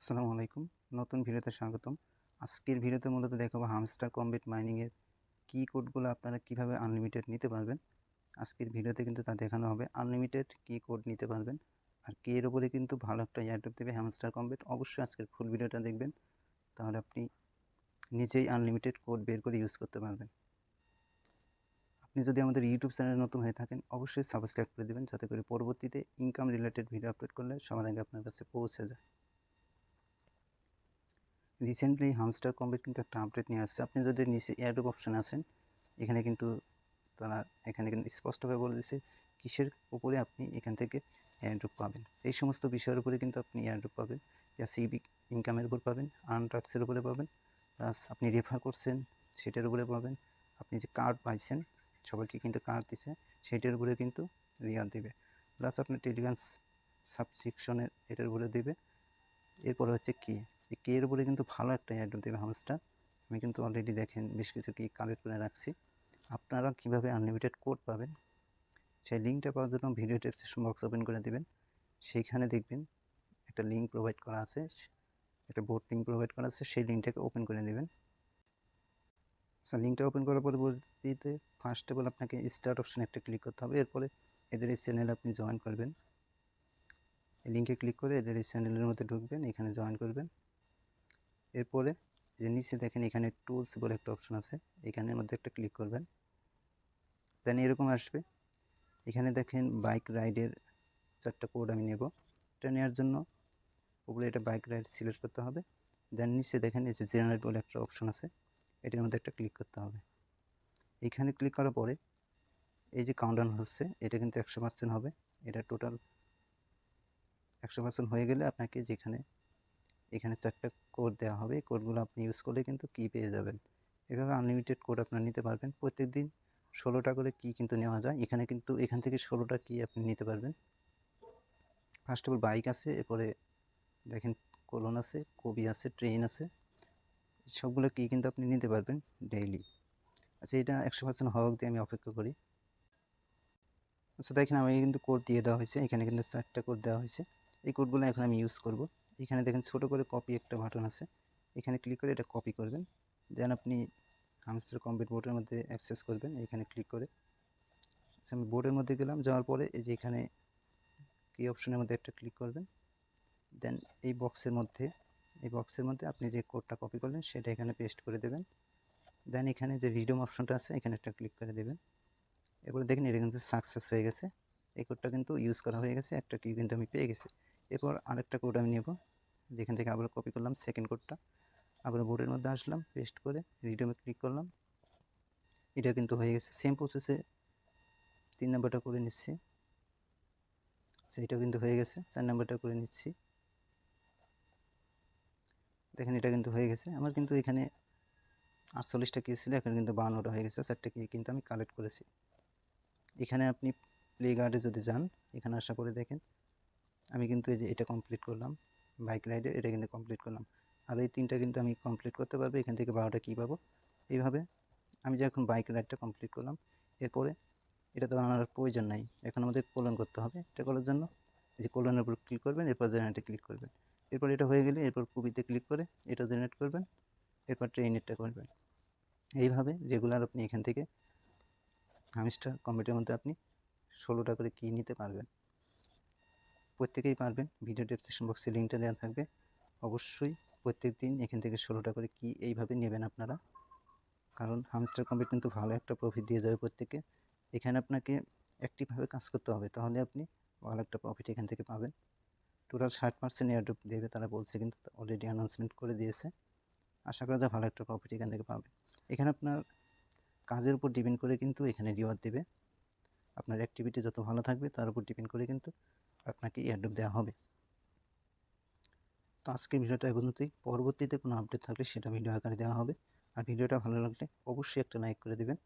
আসসালামু আলাইকুম। নতুন ভিডিওতে স্বাগতম। আজকের ভিডিওতে মূলত দেখাবো হামস্টার কমবেট মাইনিংয়ের কি কোডগুলো আপনারা কীভাবে আনলিমিটেড নিতে পারবেন। আজকের ভিডিওতে কিন্তু তা দেখানো হবে আনলিমিটেড কি কোড নিতে পারবেন আর কি এর উপরে কিন্তু ভালো একটা এয়ারড্রপ দেবে হ্যামস্টার কমবেট অবশ্যই আজকের ফুল ভিডিওটা দেখবেন। তাহলে আপনি নিজেই আনলিমিটেড কোড বের করে ইউজ করতে পারবেন। আপনি যদি আমাদের ইউটিউব চ্যানেলে নতুন হয়ে থাকেন অবশ্যই সাবস্ক্রাইব করে দেবেন যাতে করে পরবর্তীতে ইনকাম রিলেটেড ভিডিও আপলোড করলে সবার আগে আপনার কাছে পৌঁছে যায়। রিসেন্টলি হামস্টার কমবেট কিন্তু একটা আপডেট নিয়ে আসছে। আপনি যদি নিচে এয়ারড্রপ অপশান আসেন এখানে কিন্তু তারা, এখানে কিন্তু স্পষ্টভাবে বলে দিচ্ছে কিসের উপরে আপনি এখান থেকে এয়ারড্রপ পাবেন। এই সমস্ত বিষয়ের উপরে কিন্তু আপনি এয়ারড্রপ পাবেন। যা সিভিক ইনকামের উপর পাবেন আনট্রাক্সের উপরে পাবেন প্লাস আপনি রেফার করছেন, সেটার উপরে পাবেন। আপনি যে কার্ড পাইছেন, সবাইকে কিন্তু কার্ড দিছে, সেটার উপরে কিন্তু রিয়াদ দেবে। প্লাস আপনার টেলিগ্রাম সাবস্ক্রিপশনের এটার উপরে দেবে। এরপরে হচ্ছে কি? এই কে এর উপরে কিন্তু ভালো একটা অ্যাড্রপ দেবে হাউসটা আমি কিন্তু অলরেডি দেখেন বেশ কিছু কি কালেক্ট করে রাখছি। আপনারা কীভাবে আনলিমিটেড কোড পাবেন, সেই লিঙ্কটা পাওয়ার জন্য ভিডিও ডেসক্রিপশন বক্স ওপেন করে দেবেন। সেইখানে দেখবেন একটা লিঙ্ক প্রোভাইড করা আছে, একটা বোর্ড লিঙ্ক প্রোভাইড করা আছে, সেই লিঙ্কটাকে ওপেন করে দেবেন। আচ্ছা লিঙ্কটা ওপেন করার পরবর্তীতে ফার্স্ট অফ অল আপনাকে স্টার্ট অপশানে একটা ক্লিক করতে হবে। এরপরে এদের এই চ্যানেলে আপনি জয়েন করবেন। এই লিঙ্কে ক্লিক করে এদের এই চ্যানেলের মধ্যে ঢুকবেন, এখানে জয়েন করবেন। এরপরে যে নিচে দেখেন এখানে টুলস বলে একটা অপশন আছে, এখানের মধ্যে একটা ক্লিক করবেন। দেন এরকম আসবে। এখানে দেখেন বাইক রাইডের চারটা কোড আমি নেব। এটা নেওয়ার জন্য উপরে এটা বাইক রাইড সিলেক্ট করতে হবে। দেন নিচে দেখেন এই যে জেনারেট বলে একটা অপশন আছে, এটার মধ্যে একটা ক্লিক করতে হবে। এখানে ক্লিক করার পরে এই যে কাউন্টডাউন হচ্ছে, এটা কিন্তু একশো পার্সেন্ট হবে। এটা টোটাল একশো পার্সেন্ট হয়ে গেলে আপনাকে যেখানে, এখানে চারটা কোড দেওয়া হবে। এই কোডগুলো আপনি ইউজ করলে কিন্তু কি পেয়ে যাবেন। এভাবে আনলিমিটেড কোড আপনারা নিতে পারবেন। প্রত্যেক দিন ষোলোটা করে কি কিন্তু নেওয়া যায়। এখানে কিন্তু এখান থেকে ষোলোটা কি আপনি নিতে পারবেন। ফার্স্ট অফ অল বাইক আছে, এরপরে দেখেন কোলন আছে, কবি আছে ট্রেন আছে। সবগুলো কি কিন্তু আপনি নিতে পারবেন ডেইলি আচ্ছা এটা একশো পার্সেন্ট হওয়া অবধি আমি অপেক্ষা করি। আচ্ছা দেখেন আমি কিন্তু কোড দিয়ে দেওয়া হয়েছে। এখানে কিন্তু চারটা কোড দেওয়া হয়েছে। এই কোডগুলো এখন আমি ইউজ করব। এখানে দেখেন ছোট করে কপি একটা বাটন আছে। এখানে ক্লিক করে এটা কপি করবেন। দেন আপনি হামস্টার কম্পিউট বোর্ডের মধ্যে অ্যাক্সেস করবেন, এখানে ক্লিক করে। আমি বোর্ডের মধ্যে গেলাম, যাওয়ার পরে এই যে এখানে কি অপশনের মধ্যে একটা ক্লিক করবেন। দেন এই বক্সের মধ্যে, এই বক্সের মধ্যে আপনি যে কোডটা কপি করলেন, সেটা এখানে পেস্ট করে দেবেন। দেন এখানে যে রিডম অপশনটা আছে, এখানে একটা ক্লিক করে দেবেন। এরপরে দেখেন এটা কিন্তু সাকসেস হয়ে গেছে। এই কোডটা কিন্তু ইউজ করা হয়ে গেছে, একটা কিউ কিন্তু আমি পেয়ে গেছি। এরপর আরেকটা কোড আমি নেব। যেখান থেকে আবার কপি করলাম সেকেন্ড কোডটা আবার বোর্ডের মধ্যে আসলাম পেস্ট করে রিডমে ক্লিক করলাম। এটা কিন্তু হয়ে গেছে সেম প্রসেসে তিন নাম্বারটা করে নিচ্ছি। সেইটাও কিন্তু হয়ে গেছে, চার নম্বরটা করে নিচ্ছি। দেখেন, এটা কিন্তু হয়ে গেছে। আমার কিন্তু এখানে আটচল্লিশটা কি ছিল, এখন কিন্তু বাহান্নটা হয়ে গেছে, চারটে কি কিন্তু আমি কালেক্ট করেছি। এখানে আপনি প্লে গার্ডে যদি যান, এখানে আশা করে দেখেন, আমি কিন্তু এই যে এটা কমপ্লিট করলাম। বাইক রাইডে এটা কিন্তু কমপ্লিট করলাম। আর এই তিনটা কিন্তু আমি কমপ্লিট করতে পারব, এখান থেকে বারোটা কী পাবো? এইভাবে আমি যে এখন বাইক রাইডটা কমপ্লিট করলাম, এরপরে এটা তো আনার প্রয়োজন নাই। এখন আমাদের কোলন করতে হবে এটা করার জন্য। এই যে কোলনের উপর ক্লিক করবেন, এরপর জেনারেটে ক্লিক করবেন। এরপর এটা হয়ে গেলে এরপর কুবিতে ক্লিক করে এটা জেনারেট করবেন, এরপর ট্রেনেরটা করবেন। এইভাবে রেগুলার আপনি এখান থেকে হামিস্টার কম্পিউটারের মধ্যে আপনি ষোলোটা করে কী নিতে পারবেন। প্রত্যেকেই পারবেন। ভিডিও ডেসক্রিপশন বক্সে লিঙ্কটা দেওয়া থাকবে। অবশ্যই প্রত্যেক দিন এখান থেকে ষোলোটা করে কি এইভাবে নেবেন আপনারা। কারণ হামস্টার কম্পিউট কিন্তু ভালো একটা প্রফিট দিয়ে যাবে প্রত্যেকে এখানে আপনাকে অ্যাক্টিভভাবে কাজ করতে হবে। তাহলে আপনি ভালো একটা প্রফিট এখান থেকে পাবেন। টোটাল ষাট পার্সেন্ট এয়ারড্রপ দেবে তারা বলছে কিন্তু অলরেডি অ্যানাউন্সমেন্ট করে দিয়েছে। আশা করা যায় ভালো একটা প্রফিট এখান থেকে পাবে। এখানে আপনার কাজের উপর ডিপেন্ড করে কিন্তু এখানে রিওয়ার্ড দেবে। আপনার অ্যাক্টিভিটি যত ভালো থাকবে তার উপর ডিপেন্ড করে কিন্তু আপনাকে এয়ারড্রপ দেওয়া হবে। তো আজকে ভিডিওটা এগোতেই পরবর্তীতে কোনো আপডেট থাকলে সেটা ভিডিও আকারে দেওয়া হবে। আর ভিডিওটা ভালো লাগলে অবশ্যই একটা লাইক করে দেবেন।